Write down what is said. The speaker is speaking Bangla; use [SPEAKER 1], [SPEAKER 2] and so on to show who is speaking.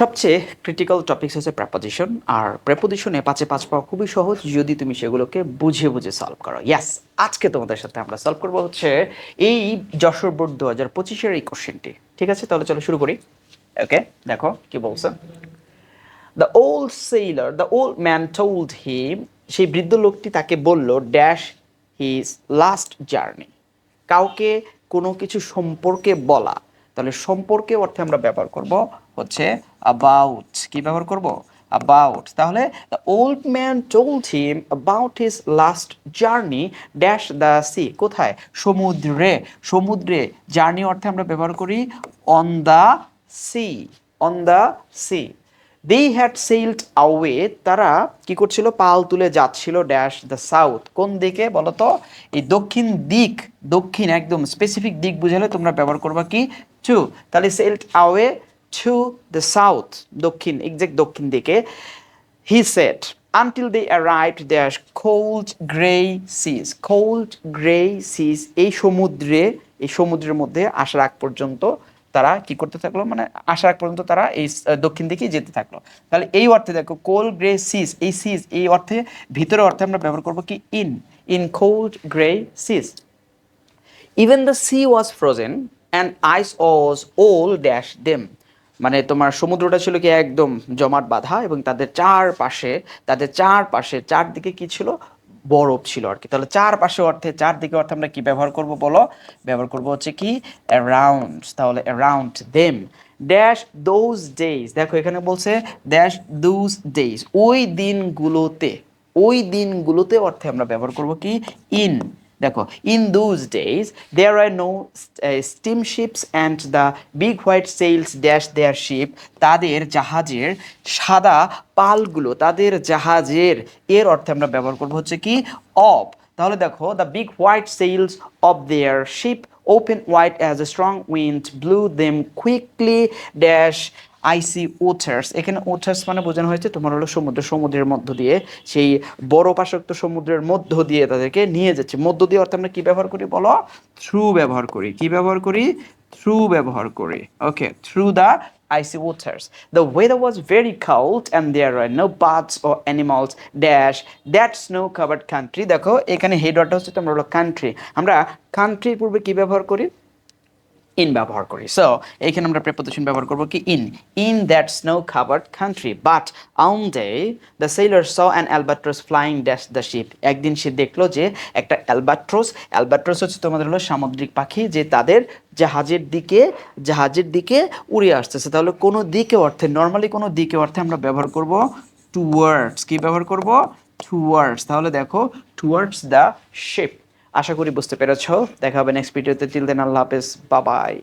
[SPEAKER 1] সবচেয়ে ক্রিটিক্যাল টপিকস হচ্ছে প্রেপোজিশন আর প্রেপোজিশনে পাঁচে পাঁচ পাওয়া খুবই সহজ যদি তুমি সেগুলোকে বুঝে বুঝে সলভ করো। ইয়াস আজকে তোমাদের সাথে আমরা সলভ করব হচ্ছে এই যশোর বোর্ড দু হাজার পঁচিশের এই কোশ্চেনটি ঠিক আছে? তাহলে চলো শুরু করি। ওকে দেখো কি বলছে। The old sailor the old man told him সেই বৃদ্ধ লোকটি তাকে বলল ড্যাশ হিজ লাস্ট জার্নি কাউকে কোনো কিছু সম্পর্কে বলা তাহলে সম্পর্কে অর্থে আমরা ব্যবহার করব হচ্ছে অ্যাবাউট কি ব্যবহার করব? অ্যাবাউট তাহলে the old man told him about his last journey dash the sea কোথায়? সমুদ্রে। সমুদ্রে জার্নি অর্থে আমরা ব্যবহার করি on the sea on the sea they had sailed away তারা কি করছিল? পাল তুলে যাচ্ছিল ড্যাশ দ্য সাউথ কোন দিকে বলতো? এই দক্ষিণ দিক, দক্ষিণ একদম স্পেসিফিক দিক বুঝালে তোমরা ব্যবহার করবা কি? টু তাহলে sailed away to the south দক্ষিণ এক্সাক্ট দক্ষিণ দিকে। He set until they arrive dash cold grey seas cold grey seas এই সমুদ্রে, এই সমুদ্রের মধ্যে আসার আগ পর্যন্ত তারা কি করতে থাকল? মানে আসার পর্যন্ত তারা এই দক্ষিণ দিকেই যেতে থাকল। তাহলে এই অর্থে দেখো কোল গ্রে সিজ এই সিজ এই অর্থে, ভিতরে অর্থে আমরা ব্যবহার করব কি? In in cold grey seas even the sea was frozen and ice was all dash them মানে তোমার সমুদ্রটা ছিল কি একদম জমাট বাঁধা এবং তাদের চারপাশে তাদের চারপাশে, চারদিকে কি ছিল? বরফ ছিল আর কি। তাহলে চারপাশে অর্থে, চারদিকে অর্থে আমরা কি ব্যবহার করব বলো? ব্যবহার করব হচ্ছে কি অ্যারাউন্ড তাহলে around them dash those days দেখো এখানে বলছে ড্যাশ দোজ ডেজ ওই দিনগুলোতে ওই দিনগুলোতে অর্থে আমরা ব্যবহার করব কি? ইন দেখো in those days there are no steam ships and the big white sails dash their ship তাদের জাহাজের সাদা পালগুলো, তাদের জাহাজের, এর অর্থে আমরা ব্যবহার করব হচ্ছে কি অফ তাহলে দেখো the big white sails of their ship open white as a strong wind blew them quickly dash icy others এখানে ওথার্স মানে বোঝানো হয়েছে তোমার হলো সমুদ্র, সমুদ্রের মধ্য দিয়ে। সেই বরফাসক্ত সমুদ্রের মধ্য দিয়ে তাদেরকে নিয়ে যাচ্ছে। মধ্য দিয়ে অর্থাৎ আমরা কি ব্যবহার করি বলো? থ্রু ব্যবহার করি। কি ব্যবহার করি? থ্রু ব্যবহার করি। Okay through the icy waters. The weather was very cold and there were no birds or animals dash. That snow covered country. দেখো, এখানে হেডওয়ার্ডটা হচ্ছে তোমরা হলো কান্ট্রি আমরা কান্ট্রির পূর্বে কি ব্যবহার করি? ইন ব্যবহার করি। সো এইখানে আমরা প্রেপোজিশন ব্যবহার করব কি? In in that snow covered country but on day the sailor saw an albatross flying dash the ship একদিন সে দেখল যে একটা অ্যালবাট্রোস অ্যালবাট্রোস হচ্ছে তোমাদের হলো সামুদ্রিক পাখি যে তাদের জাহাজের দিকে জাহাজের দিকে উড়ে আসতেছে। তাহলে কোনো দিকে অর্থে নর্মালি কোনো দিকে অর্থে আমরা ব্যবহার করব টুয়ার্ডস কি ব্যবহার করব? টুয়ার্ডস তাহলে দেখো টুয়ার্ডস দ্য শিপ আশা করি বুঝতে পেরেছ। দেখা হবে নেক্সট ভিডিওতে তিল দেন আল্লাহ হাফেজ। বাবাই